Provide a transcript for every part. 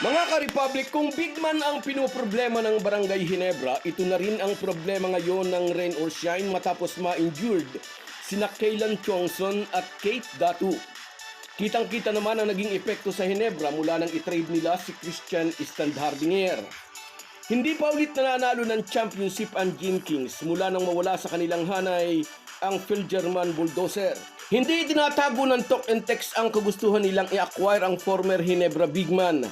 Mga ka-Republic, kung big man ang pinoproblema ng Barangay Hinebra, ito na rin ang problema ngayon ng Rain or Shine matapos ma-injured sina Kaylan Chongson at Kate Datu. Kitang-kita naman ang naging epekto sa Hinebra mula nang itrade nila si Christian Standhardinger. Hindi pa ulit nananalo ng championship ang Gin Kings mula nang mawala sa kanilang hanay ang Phil German Bulldozer. Hindi tinatago ng talk and text ang kagustuhan nilang i-acquire ang former Hinebra bigman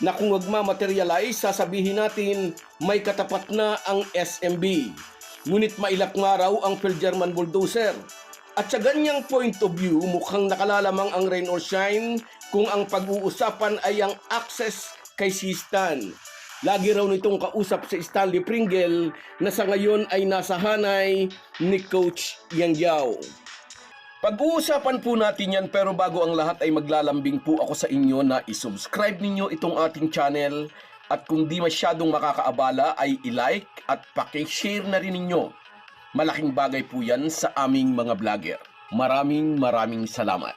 na kung magmamaterialize, sasabihin natin may katapat na ang SMB. Ngunit mailap nga raw ang Phil German Bulldozer. At sa ganyang point of view, mukhang nakalalamang ang rain or shine kung ang pag-uusapan ay ang access kay si Stan. Lagi raw nitong kausap si Stanley Pringle na sa ngayon ay nasa hanay ni Coach Yang Yao. Pag-uusapan po natin yan pero bago ang lahat ay maglalambing po ako sa inyo na isubscribe ninyo itong ating channel at kung di masyadong makakaabala ay i-like at paki-share na rin ninyo. Malaking bagay po yan sa aming mga vlogger. Maraming maraming salamat.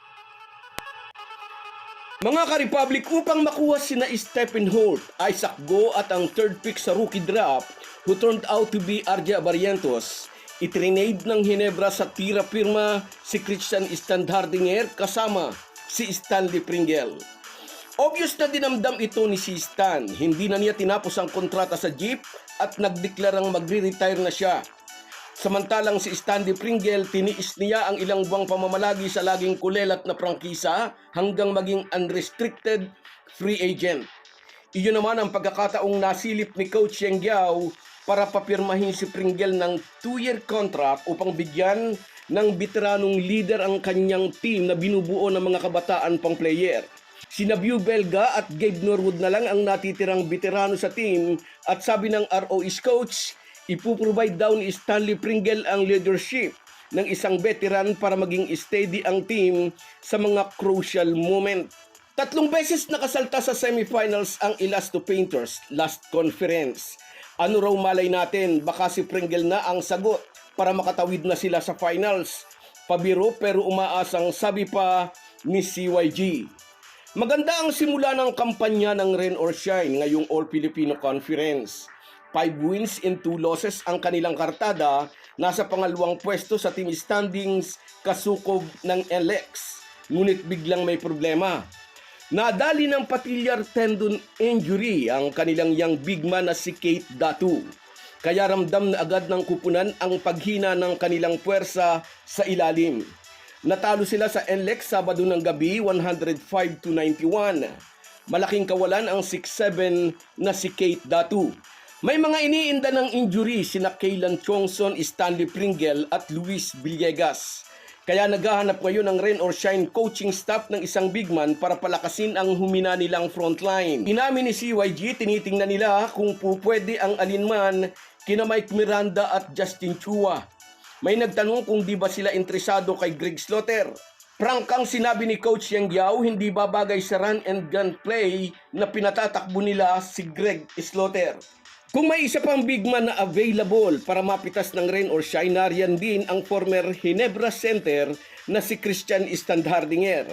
Mga ka-Republic, upang makuha sina Stephen Holt, Isaac Go at ang third pick sa rookie draft who turned out to be Arja Barrientos, itrinade ng Hinebra sa tira firma si Christian Standhardinger kasama si Stanley Pringle. Obvious na dinamdam ito ni si Stan. Hindi na niya tinapos ang kontrata sa Jeep at nagdeklarang magre-retire na siya. Samantalang si Stanley Pringle, tiniis niya ang ilang buwang pamamalagi sa laging kulelat na prangkisa hanggang maging unrestricted free agent. Iyon naman ang pagkakataong nasilip ni Coach Yang Giao para papirmahin si Pringle ng 2-year contract upang bigyan ng veteranong leader ang kanyang team na binubuo ng mga kabataan pang player. Sina Bew Belga at Gabe Norwood na lang ang natitirang veterano sa team at sabi ng ROE's coach, ipuprovide daw ni Stanley Pringle ang leadership ng isang veteran para maging steady ang team sa mga crucial moment. Tatlong beses nakasalta sa semifinals ang Elasto Painters last conference. Ano raw malay natin, baka si Pringle na ang sagot para makatawid na sila sa finals. Pabiro pero umaasang sabi pa ni CYG. Maganda ang simula ng kampanya ng Rain or Shine ngayong All Filipino Conference. 5 wins and 2 losses ang kanilang kartada, nasa pangalawang pwesto sa team standings kasukob ng LX. Ngunit biglang may problema. Nadali ng patilyar tendon injury ang kanilang young big man na si Kate Datu. Kaya ramdam na agad ng kupunan ang paghina ng kanilang puwersa sa ilalim. Natalo sila sa NLEX Sabado ng gabi 105 to 91. Malaking kawalan ang 6'7 na si Kate Datu. May mga iniinda ng injury sina Kaylan Chongson, Stanley Pringle at Luis Villegas. Kaya naghahanap ngayon ng rain or shine coaching staff ng isang big man para palakasin ang humina nilang frontline. Inamin ni CYG, tinitingnan nila kung po pwede ang alinman kina Mike Miranda at Justin Chua. May nagtanong kung di ba sila interesado kay Greg Slaughter. Prangkang sinabi ni Coach Yang Yao, hindi babagay sa run and gun play na pinatatakbo nila si Greg Slaughter. Kung may isa pang big man na available para mapitas ng rain or shine, nariyan din ang former Hinebra Center na si Christian Standhardinger.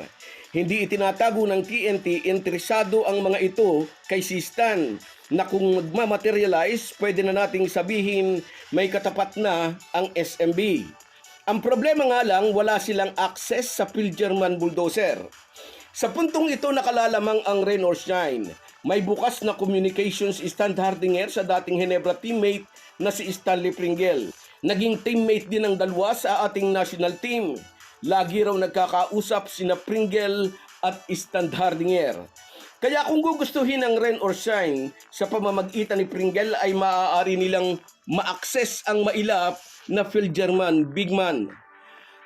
Hindi itinatago ng TNT, interesado ang mga ito kay si Stan na kung magmamaterialize, pwede na nating sabihin may katapat na ang SMB. Ang problema nga lang, wala silang access sa Pilgerman Bulldozer. Sa puntong ito nakalalamang ang rain or shine. May bukas na communications stand Hardinger sa dating Hinebra teammate na si Stanley Pringle. Naging teammate din ng dalawa sa ating national team. Lagi raw nagkakausap sina Pringle at Stand Hardinger. Kaya kung gugustuhin ng rain or shine sa pamamagitan ni Pringle ay maaari nilang ma-access ang mailap na Phil German Big Man.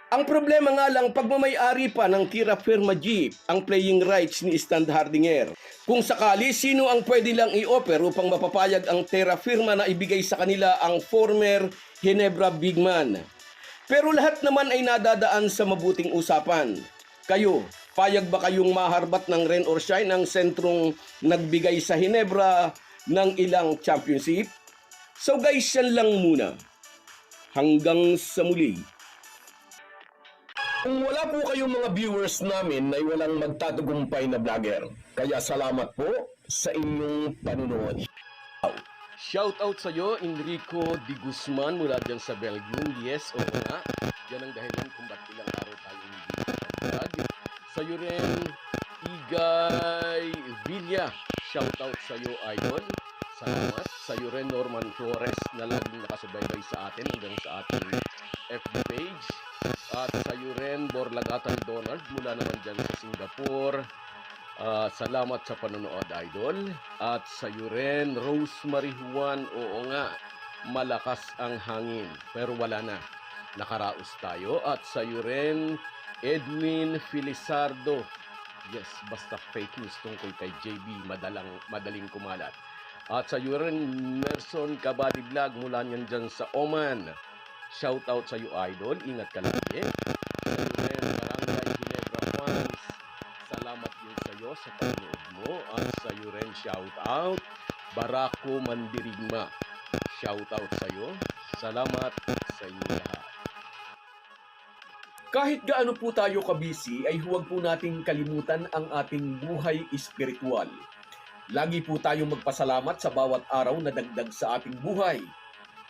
Ang problema nga lang, pagmamayari pa ng Tira Firma Jeep ang playing rights ni Stan Hardinger. Kung sakali, sino ang pwede lang i-offer upang mapapayag ang Terra Firma na ibigay sa kanila ang former Hinebra Big Man? Pero lahat naman ay nadadaan sa mabuting usapan. Kayo, payag ba kayong maharbat ng rain or shine ang sentrong nagbigay sa Hinebra ng ilang championship? So guys, yan lang muna. Hanggang sa muli. Kung wala po kayong mga viewers namin ay walang magtatagumpay na vlogger. Kaya salamat po sa inyong panunood. Shout out sa iyo, Enrico Di Guzman mula dyan sa Belgium. Yes, oo nga. Yan ang dahilan kung ba't ilang araw tayo hindi nakapag Sa iyo rin, Igay Villa. Shout out sa iyo, Idol. Salamat. Sa iyo rin, Norman Flores na laging nakasubaybay sa atin hanggang sa ating FB page. At sa iyo rin, Borlagatan Donald mula naman dyan sa Singapore. Ah, salamat sa panonood, Idol. At sa iyo rin, Rosemary Juan, oo nga, malakas ang hangin, pero wala na. Nakaraos tayo. At sa iyo rin, Edwin Filisardo. Yes, basta fake news tungkol kay JB, madalang, madaling kumalat. At sa iyo rin, Merson Kabadi Vlog mula niyan dyan sa Oman. Shout out sa iyo, Idol. Ingat ka lagi. Rin, Barangay Ginebra fans. Salamat din sa iyo sa panonood mo at sa iyo rin shout out Barako Mandirigma. Shout out sa iyo. Salamat sa inyo lahat. Kahit gaano po tayo kabisi ay huwag po nating kalimutan ang ating buhay espiritual. Lagi po tayong magpasalamat sa bawat araw na dagdag sa ating buhay.